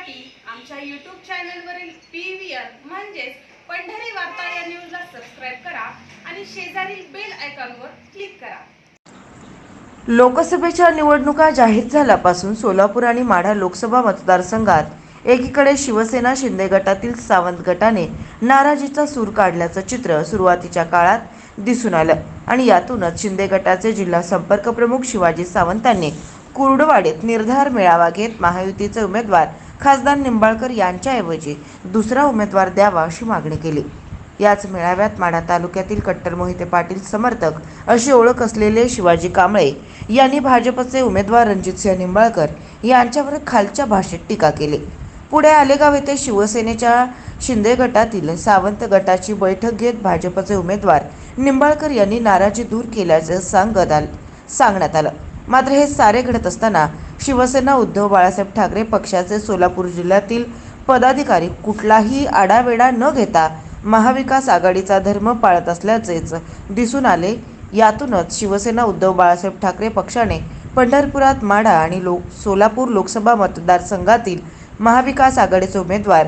पाहण्यासाठी आमच्या यूट्यूब चॅनलवरील पी व्ही आर म्हणजेच पंढरी वार्ता या न्यूजला सबस्क्राईब करा आणि शेजारील बेल आयकॉनवर क्लिक करा. लोकसभेच्या निवडणुका जाहीर झाल्यापासून सोलापूर आणि माढा लोकसभा मतदारसंघात एकीकडे शिवसेना शिंदे गटातील सावंत गटाने नाराजीचा सूर काढल्याचं चित्र सुरुवातीच्या काळात दिसून आलं. आणि यातूनच शिंदे गटाचे जिल्हा संपर्क प्रमुख शिवाजी सावंतांनी कुर्डवाडीत निर्धार मेळावा घेत महायुतीचे उमेदवार खासदार निंबाळकर यांच्याऐवजी दुसरा उमेदवार द्यावा अशी मागणी केली. याच मेळाव्यात माढा तालुक्यातील कट्टर मोहिते पाटील समर्थक अशी ओळख असलेले शिवाजी कांबळे यांनी भाजपचे उमेदवार रणजितसिंह निंबाळकर यांच्यावर खालच्या भाषेत टीका केली. पुढे आलेगाव येथे शिवसेनेच्या शिंदे गटातील सावंत गटाची बैठक घेत भाजपचे उमेदवार निंबाळकर यांनी नाराजी दूर केल्याचं सांगत आल सांगण्यात आलं. मात्र हे सारे घडत असताना शिवसेना उद्धव बाळासाहेब ठाकरे पक्षाचे सोलापूर जिल्ह्यातील पदाधिकारी कुठलाही आडावेडा न घेता महाविकास आघाडीचा धर्म पाळत असल्याचेच दिसून आले. यातूनच शिवसेना उद्धव बाळासाहेब ठाकरे पक्षाने पंढरपुरात माढा आणि लो सोलापूर लोकसभा मतदारसंघातील महाविकास आघाडीचे उमेदवार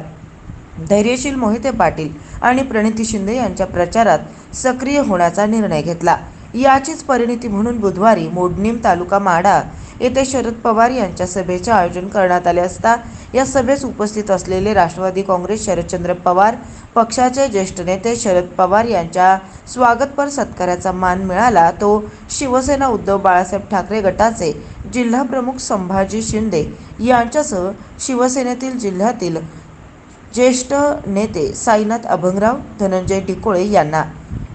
धैर्यशील मोहिते पाटील आणि प्रणिती शिंदे यांच्या प्रचारात सक्रिय होण्याचा निर्णय घेतला. याचीच परिणिती म्हणून बुधवारी मोडणीम तालुका माडा येथे शरद पवार यांच्या सभेचे आयोजन करण्यात आले असता या सभेस उपस्थित असलेले राष्ट्रवादी काँग्रेस शरदचंद्र पवार पक्षाचे ज्येष्ठ नेते शरद पवार यांच्या स्वागतपर सत्काराचा मान मिळाला तो शिवसेना उद्धव बाळासाहेब ठाकरे गटाचे जिल्हाप्रमुख संभाजी शिंदे यांच्यासह शिवसेनेतील जिल्ह्यातील ज्येष्ठ नेते साईनाथ अभंगराव धनंजय डिकोळे यांना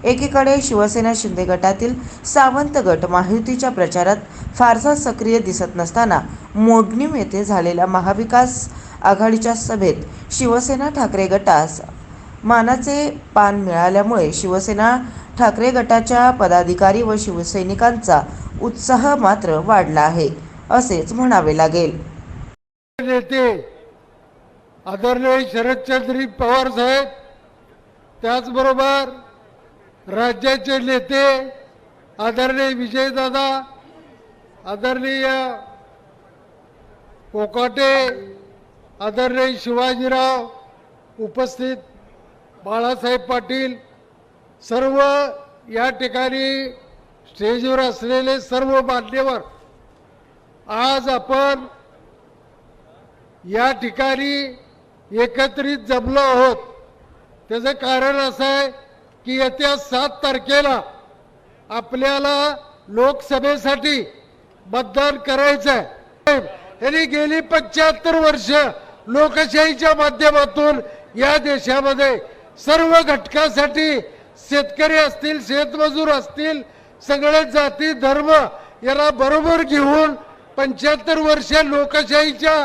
एकीकडे शिवसेना शिंदे गटातील सावंत गट महायुतीच्या प्रचारात फारसा सक्रिय दिसत नसताना मोडणीम येथे झालेल्या महाविकास आघाडीच्या सभेत शिवसेना ठाकरे गटास मानाचे पान मिळाल्यामुळे शिवसेना ठाकरे गटाच्या पदाधिकारी व शिवसैनिकांचा उत्साह मात्र वाढला आहे असेच म्हणावे लागेल. नेते आदरणीय शरदचंद्री पवार साहेब त्याचबरोबर राज्याचे नेते आदरणीय विजयदादा आदरणीय कोकाटे आदरणीय शिवाजीराव उपस्थित बाळासाहेब पाटील सर्व या ठिकाणी स्टेजवर असलेले सर्व मान्यवर आज आपण या ठिकाणी एकत्रित जमलो आहोत. त्याचं कारण असं आहे की येत्या सात तारखेला आपल्याला लोकसभेसाठी मतदान करायचं आहे. यांनी गेली पंच्याहत्तर वर्ष लोकशाहीच्या माध्यमातून या देशामध्ये सर्व घटकासाठी शेतकरी असतील शेतमजूर असतील सगळे जाती धर्म याला बरोबर घेऊन पंच्याहत्तर वर्ष लोकशाहीच्या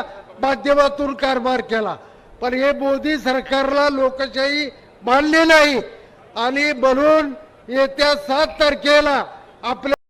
माध्यमातून कारभार केला. पण हे मोदी सरकारला लोकशाही मानले नाही. आणि म्हणून येत्या सात तारखेला आपल्या